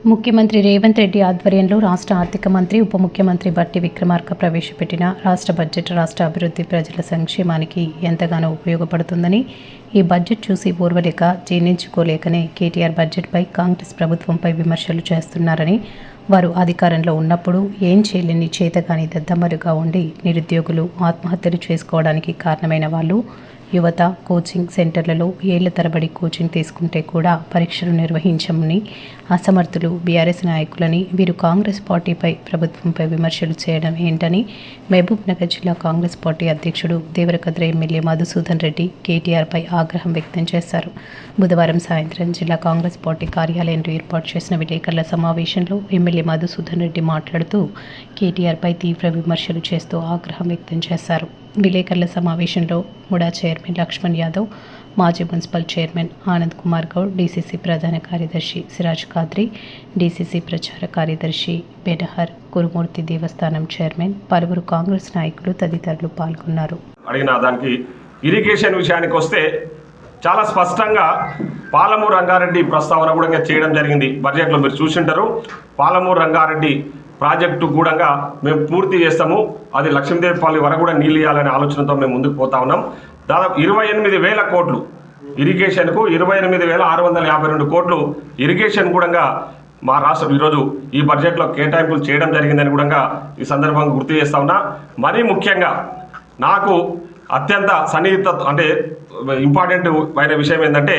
ముఖ్యమంత్రి రేవంత్ రెడ్డి ఆధ్వర్యంలో రాష్ట్ర ఆర్థిక మంత్రి ఉప ముఖ్యమంత్రి బట్టి విక్రమార్క ప్రవేశపెట్టిన రాష్ట్ర బడ్జెట్ రాష్ట్ర అభివృద్ధి ప్రజల సంక్షేమానికి ఎంతగానో ఉపయోగపడుతుందని ఈ బడ్జెట్ చూసి పూర్వలేక జీర్ణించుకోలేకనే కేటీఆర్ బడ్జెట్పై కాంగ్రెస్ ప్రభుత్వంపై విమర్శలు చేస్తున్నారని వారు అధికారంలో ఉన్నప్పుడు ఏం చేయలేని చేతగాని దద్దమ్మలుగా ఉండి నిరుద్యోగులు ఆత్మహత్యలు చేసుకోవడానికి కారణమైన వాళ్ళు యువత కోచింగ్ సెంటర్లలో ఏళ్ళ తరబడి కోచింగ్ తీసుకుంటే కూడా పరీక్షలు నిర్వహించమని అసమర్థులు బీఆర్ఎస్ నాయకులని వీరు కాంగ్రెస్ పార్టీపై ప్రభుత్వంపై విమర్శలు చేయడం ఏంటని మహబూబ్ నగర్ జిల్లా కాంగ్రెస్ పార్టీ అధ్యక్షుడు దేవరకద్ర ఎమ్మెల్యే మధుసూదన్ రెడ్డి కేటీఆర్పై ఆగ్రహం వ్యక్తం చేశారు. బుధవారం సాయంత్రం జిల్లా కాంగ్రెస్ పార్టీ కార్యాలయంలో ఏర్పాటు చేసిన విలేకరుల సమావేశంలో ఎమ్మెల్యే మధుసూదన్ రెడ్డి మాట్లాడుతూ కేటీఆర్పై తీవ్ర విమర్శలు చేస్తూ ఆగ్రహం వ్యక్తం చేశారు. విలేకరుల సమావేశంలో ముడా చైర్మన్ లక్ష్మణ్ యాదవ్ మాజీ municipal chairman Anand Kumar Goud DCC ప్రధాన కార్యదర్శి సిరాజ్ ఖాద్రి డీసీసీ ప్రచార కార్యదర్శి బెనహర్ కురుమూర్తి దేవస్థానం చైర్మన్ పలువురు కాంగ్రెస్ నాయకులు తదితరులు పాల్గొన్నారు. అడిగిన దానికి ఇరిగేషన్ విషయానికి వస్తే చాలా స్పష్టంగా పాలమూరు రంగారెడ్డి ప్రస్తావన కూడా చేయడం జరిగింది. బడ్జెట్లో మీరు చూసింటారు. పాలమూరు రంగారెడ్డి ప్రాజెక్టు కూడా మేము పూర్తి చేస్తాము. అది లక్ష్మీదేవిపల్లి వరకు కూడా నీళ్ళు ఇవ్వాలనే ఆలోచనతో మేము ముందుకు పోతా ఉన్నాం. దాదాపు ఇరవై ఎనిమిది వేల కోట్లు ఇరిగేషన్కు ఇరవై ఎనిమిది వేల ఆరు వందల యాభై రెండు కోట్లు ఇరిగేషన్ కూడా మా రాష్ట్రం ఈరోజు ఈ బడ్జెట్లో కేటాయింపులు చేయడం జరిగిందని కూడా ఈ సందర్భంగా గుర్తు చేస్తా ఉన్నా. మరీ ముఖ్యంగా నాకు అత్యంత సన్నిహిత అంటే ఇంపార్టెంట్ అయిన విషయం ఏంటంటే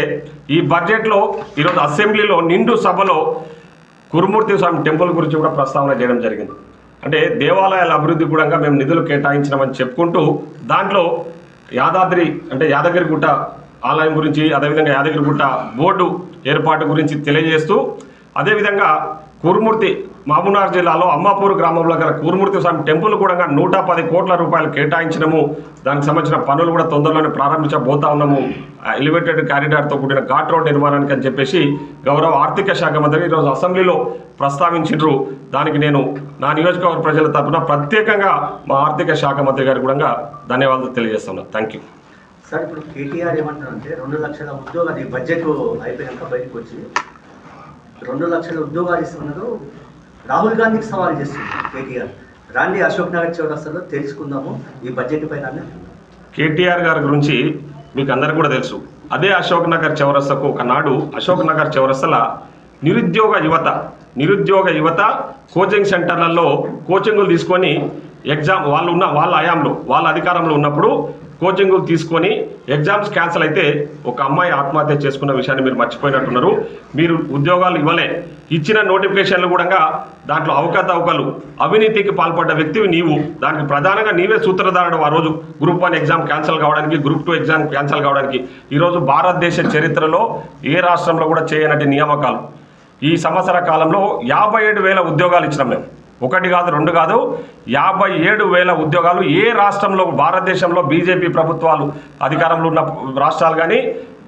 ఈ బడ్జెట్లో ఈరోజు అసెంబ్లీలో నిండు సభలో కురుమూర్తి స్వామి టెంపుల్ గురించి కూడా ప్రస్తావన చేయడం జరిగింది. అంటే దేవాలయాల అభివృద్ధి కూడా మేము నిధులు కేటాయించినామని చెప్పుకుంటూ దాంట్లో యాదాద్రి అంటే యాదగిరిగుట్ట ఆలయం గురించి అదేవిధంగా యాదగిరిగుట్ట బోర్డు ఏర్పాటు గురించి తెలియజేస్తూ అదేవిధంగా కురుమూర్తి మహబూబ్నగర్ జిల్లాలో అమ్మాపూర్ గ్రామంలో గల కూరుమూర్తి స్వామి టెంపుల్ కూడా నూట పది కోట్ల రూపాయలు కేటాయించినము. దానికి సంబంధించిన పనులు కూడా తొందరలోనే ప్రారంభించబోతా ఉన్నాము. ఎలివేటెడ్ కారిడార్తో కూడిన ఘాట్ రోడ్ నిర్మాణానికి అని చెప్పేసి గౌరవ ఆర్థిక శాఖ మంత్రి ఈరోజు అసెంబ్లీలో ప్రస్తావించిండ్రు దానికి నేను నా నియోజకవర్గ ప్రజల తరఫున ప్రత్యేకంగా మా ఆర్థిక శాఖ మంత్రి గారికి కూడా ధన్యవాదాలు తెలియజేస్తున్నాను. థ్యాంక్ యూ సార్ ఇప్పుడు కేటీఆర్ ఏమంటారంటే రెండు లక్షల ఉద్యోగాలు బడ్జెట్ అయిపోయాక బయటకు వచ్చి రెండు లక్షల ఉద్యోగాలు ఇస్తున్నారు రాహుల్ గాంధీకి సవాల్ చేస్తుంది కేటీఆర్. రాండి అశోక్ నగర్ చౌరస్తాలో తెలుసుకుందాము ఈ బడ్జెట్ పైన కేటీఆర్ గారి గురించి మీకు అందరికీ కూడా తెలుసు. అదే అశోక్ నగర్ చౌరస్తకు ఒకనాడు అశోక్ నగర్ చౌరస్తల నిరుద్యోగ యువత నిరుద్యోగ యువత కోచింగ్ సెంటర్లలో కోచింగులు తీసుకొని ఎగ్జామ్ వాళ్ళు ఉన్న వాళ్ళ హయాంలో వాళ్ళ అధికారంలో ఉన్నప్పుడు కోచింగులు తీసుకొని ఎగ్జామ్స్ క్యాన్సిల్ అయితే ఒక అమ్మాయి ఆత్మహత్య చేసుకున్న విషయాన్ని మీరు మర్చిపోయినట్టున్నారు. మీరు ఉద్యోగాలు ఇవ్వలే. ఇచ్చిన నోటిఫికేషన్లు కూడా దాంట్లో అవకతవకలు అవినీతికి పాల్పడ్డ వ్యక్తివి నీవు. దానికి ప్రధానంగా నీవే సూత్రధారుడు ఆ రోజు. గ్రూప్ వన్ ఎగ్జామ్ క్యాన్సిల్ కావడానికి గ్రూప్ టూ ఎగ్జామ్ క్యాన్సిల్ కావడానికి ఈరోజు భారతదేశ చరిత్రలో ఏ రాష్ట్రంలో కూడా చేయనటి నియామకాలు. ఈ సంవత్సర కాలంలో యాభై ఏడు వేల ఉద్యోగాలు ఇచ్చినాం మేము. ఒకటి కాదు రెండు కాదు యాభై ఏడు వేల ఉద్యోగాలు ఏ రాష్ట్రంలో భారతదేశంలో బీజేపీ ప్రభుత్వాలు అధికారంలో ఉన్న రాష్ట్రాలు కానీ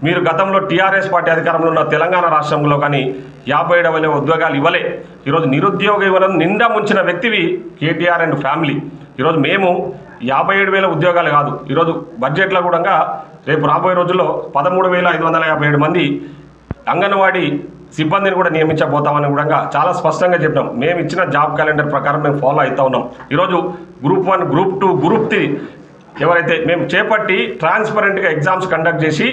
మీరు గతంలో టీఆర్ఎస్ పార్టీ అధికారంలో ఉన్న తెలంగాణ రాష్ట్రంలో కానీ యాభై ఏడు వేల ఉద్యోగాలు ఇవ్వలే. ఈరోజు నిరుద్యోగ ఇవ్వడం నిండా ముంచిన వ్యక్తివి కేటీఆర్ అండ్ ఫ్యామిలీ. ఈరోజు మేము యాభై ఏడు వేల ఉద్యోగాలు కాదు ఈరోజు బడ్జెట్లో కూడా రేపు రాబోయే రోజుల్లో పదమూడు వేల ఐదు వందల యాభై ఏడు మంది అంగన్వాడీ సిబ్బందిని కూడా నియమించబోతామని కూడా చాలా స్పష్టంగా చెప్పినాం. మేము ఇచ్చిన జాబ్ క్యాలెండర్ ప్రకారం మేము ఫాలో అవుతా ఉన్నాం. ఈరోజు group one group two group three ఎవరైతే మేము చేపట్టి ట్రాన్స్పరెంట్గా ఎగ్జామ్స్ కండక్ట్ చేసి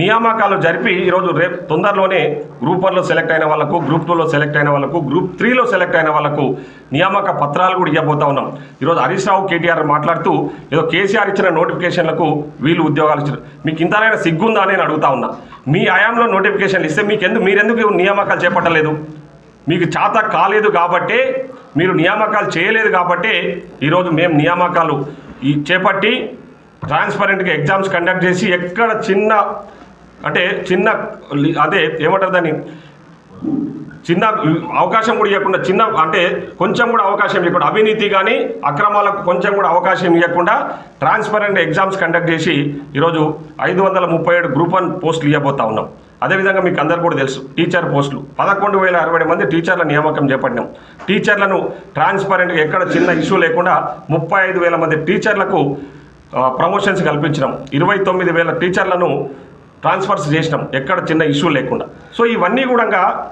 నియామకాలు జరిపి ఈరోజు రేపు తొందరలోనే గ్రూప్ వన్లో సెలెక్ట్ అయిన వాళ్ళకు గ్రూప్ టూలో సెలెక్ట్ అయిన వాళ్ళకు గ్రూప్ త్రీలో సెలెక్ట్ అయిన వాళ్ళకు నియామక పత్రాలు కూడా ఇవ్వబోతా ఉన్నాం. ఈరోజు హరీష్ రావు కేటీఆర్ మాట్లాడుతూ ఏదో కేసీఆర్ ఇచ్చిన నోటిఫికేషన్లకు వీళ్ళు ఉద్యోగాలు ఇచ్చారు. మీకు ఇంతనైనా సిగ్గుందా అని నేను అడుగుతా ఉన్నా. మీ ఆయాంలో నోటిఫికేషన్లు ఇస్తే మీకు ఎందుకు మీరెందుకు నియామకాలు చేపట్టలేదు? మీకు చేత కాలేదు కాబట్టే మీరు నియామకాలు చేయలేదు కాబట్టే ఈరోజు మేము నియామకాలు ఈ చేపట్టి ట్రాన్స్పరెంట్గా ఎగ్జామ్స్ కండక్ట్ చేసి ఎక్కడ చిన్న అంటే చిన్న అదే ఏమంటారు దాన్ని? చిన్న అవకాశం కూడా ఇవ్వకుండా చిన్న అంటే కొంచెం కూడా అవకాశం ఇవ్వకుండా అవినీతి కానీ అక్రమాలకు కొంచెం కూడా అవకాశం ఇవ్వకుండా ట్రాన్స్పరెంట్ ఎగ్జామ్స్ కండక్ట్ చేసి ఈరోజు ఐదు వందల ముప్పై ఏడు గ్రూప్ వన్ పోస్టులు ఇవ్వబోతా ఉన్నాం. అదేవిధంగా మీకు అందరు కూడా తెలుసు టీచర్ పోస్టులు. పదకొండు వేల అరవై మంది టీచర్ల నియామకం చేపట్టినాం. టీచర్లను ట్రాన్స్పరెంట్గా ఎక్కడ చిన్న ఇష్యూ లేకుండా ముప్పై ఐదు వేల మంది టీచర్లకు ప్రమోషన్స్ కల్పించినాం. ఇరవై తొమ్మిది వేల టీచర్లను ట్రాన్స్ఫర్స్ చేసినాం. ఎక్కడ చిన్న ఇష్యూ లేకుండా. సో ఇవన్నీ కూడా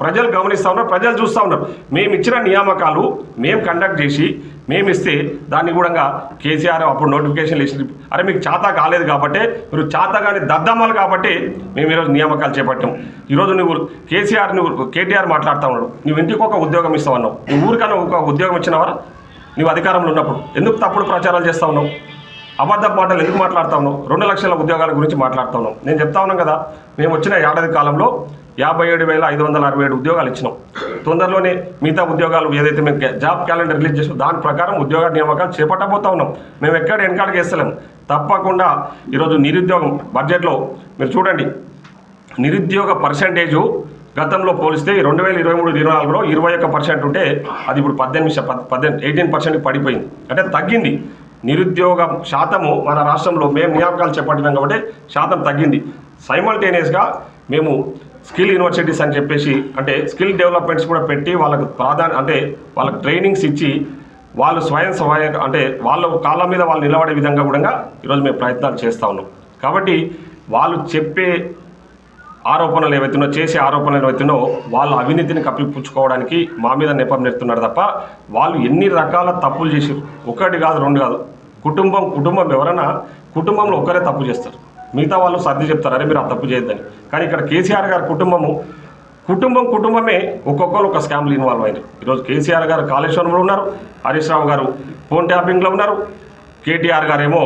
ప్రజలు గమనిస్తూ ఉన్నారు ప్రజలు చూస్తూ ఉన్నారు. మేము ఇచ్చిన నియామకాలు మేము కండక్ట్ చేసి మేము ఇస్తే దాన్ని కూడా కేసీఆర్ అప్పుడు నోటిఫికేషన్ ఇచ్చి అరే మీకు చేత కాలేదు కాబట్టి మీరు చేత కానీ దద్దమ్మలు కాబట్టి మేము ఈరోజు నియామకాలు చేపట్టాం. ఈరోజు నువ్వు కేసీఆర్ నువ్వు కేటీఆర్ మాట్లాడుతూ ఉన్నాడు. నువ్వు ఇంటికి ఒక ఉద్యోగం ఇస్తావు అన్నావు నువ్వు ఊరికన్నా ఒక ఉద్యోగం ఇచ్చినావరా నువ్వు అధికారంలో ఉన్నప్పుడు. ఎందుకు తప్పుడు ప్రచారాలు చేస్తా ఉన్నావు? అబద్ధ మాటలు ఎందుకు మాట్లాడుతా రెండు లక్షల ఉద్యోగాల గురించి మాట్లాడుతా ఉన్నాం నేను చెప్తా ఉన్నాం కదా మేము వచ్చిన ఏడాది కాలంలో యాభై ఏడు వేల ఐదు వందల అరవై ఏడు ఉద్యోగాలు ఇచ్చినాం. తొందరలోనే మిగతా ఉద్యోగాలు ఏదైతే మేము జాబ్ క్యాలెండర్ రిలీజ్ చేసాం దాని ప్రకారం ఉద్యోగ నియామకాలు చేపట్టబోతా ఉన్నాం. మేము ఎక్కడ వెనకాలకి వేస్తలేం. తప్పకుండా ఈరోజు నిరుద్యోగం బడ్జెట్లో మీరు చూడండి. నిరుద్యోగ పర్సంటేజు గతంలో పోలిస్తే రెండు వేల ఇరవై మూడు ఇరవై నాలుగులో ఇరవై ఒక్క పర్సెంట్ ఉంటే అది ఇప్పుడు పద్దెనిమిది పద్దెనిమిది ఎయిటీన్ పర్సెంట్కి పడిపోయింది. అంటే తగ్గింది. నిరుద్యోగ శాతము మన రాష్ట్రంలో మేము నియామకాలు చేపట్టినాం కాబట్టి శాతం తగ్గింది. సైమల్టేనియస్గా మేము స్కిల్ యూనివర్సిటీస్ అని చెప్పేసి అంటే స్కిల్ డెవలప్మెంట్స్ కూడా పెట్టి వాళ్ళకు ప్రాధాన్య అంటే వాళ్ళకు ట్రైనింగ్స్ ఇచ్చి వాళ్ళు స్వయం సహాయ అంటే వాళ్ళ కాళ్ళ మీద వాళ్ళు నిలబడే విధంగా కూడా ఈరోజు మేము ప్రయత్నాలు చేస్తూ ఉన్నాం. కాబట్టి వాళ్ళు చెప్పే ఆరోపణలు ఏవైతున్నో చేసే ఆరోపణలు ఏవైతున్నో వాళ్ళ అవినీతిని కప్పిపుచ్చుకోవడానికి మా మీద నెపం నెడుతున్నారు తప్ప వాళ్ళు ఎన్ని రకాల తప్పులు చేసారు ఒకటి కాదు రెండు కాదు. కుటుంబం కుటుంబం ఎవరైనా కుటుంబంలో ఒక్కరే తప్పు చేస్తారు. మిగతా వాళ్ళు సర్ది చెప్తారు అరే మీరు ఆ తప్పు చేయొద్దని. కానీ ఇక్కడ కేసీఆర్ గారి కుటుంబము కుటుంబం కుటుంబమే ఒక్కొక్కరు ఒక స్కామ్లు ఇన్వాల్వ్ అయినారు. ఈరోజు కేసీఆర్ గారు కాళేశ్వరంలో ఉన్నారు హరీష్ రావు గారు ఫోన్ ట్యాపింగ్లో ఉన్నారు కేటీఆర్ గారేమో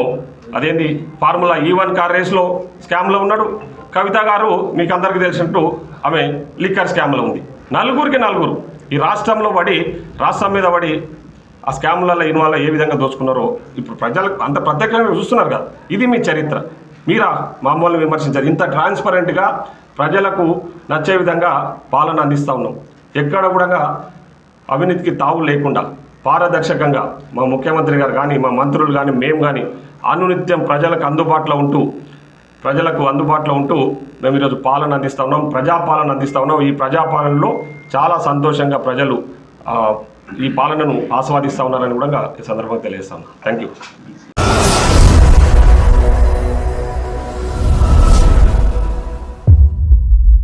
అదేంది ఫార్ములా ఈ వన్ కార్ రేస్లో స్కామ్లో ఉన్నాడు కవిత గారు మీకు అందరికీ తెలిసినట్టు ఆమె లిక్కర్ స్కామ్లో ఉంది. నలుగురికి నలుగురు. ఈ రాష్ట్రంలో పడి రాష్ట్రం మీద పడి ఆ స్కామ్లలో ఇన్వాల్వ్ ఏ విధంగా దోచుకున్నారో ఇప్పుడు ప్రజలకు అంత ప్రత్యేకంగా చూస్తున్నారు కదా. ఇది మీ చరిత్ర. మీరా మామూలు విమర్శించారు. ఇంత ట్రాన్స్పరెంట్గా ప్రజలకు నచ్చే విధంగా పాలన అందిస్తూ ఉన్నాం. ఎక్కడ కూడా అవినీతికి తావు లేకుండా పారదర్శకంగా మా ముఖ్యమంత్రి గారు కానీ మా మంత్రులు కానీ మేము కానీ అనునిత్యం ప్రజలకు అందుబాటులో ఉంటూ ప్రజలకు అందుబాటులో ఉంటూ మేము ఈరోజు పాలన అందిస్తూ ఉన్నాం. ప్రజాపాలన అందిస్తూ ఉన్నాం. ఈ ప్రజాపాలనలో చాలా సంతోషంగా ప్రజలు ఈ పాలనను ఆస్వాదిస్తూ ఉన్నారని కూడా ఈ సందర్భంగా తెలియజేస్తాను థ్యాంక్ యూ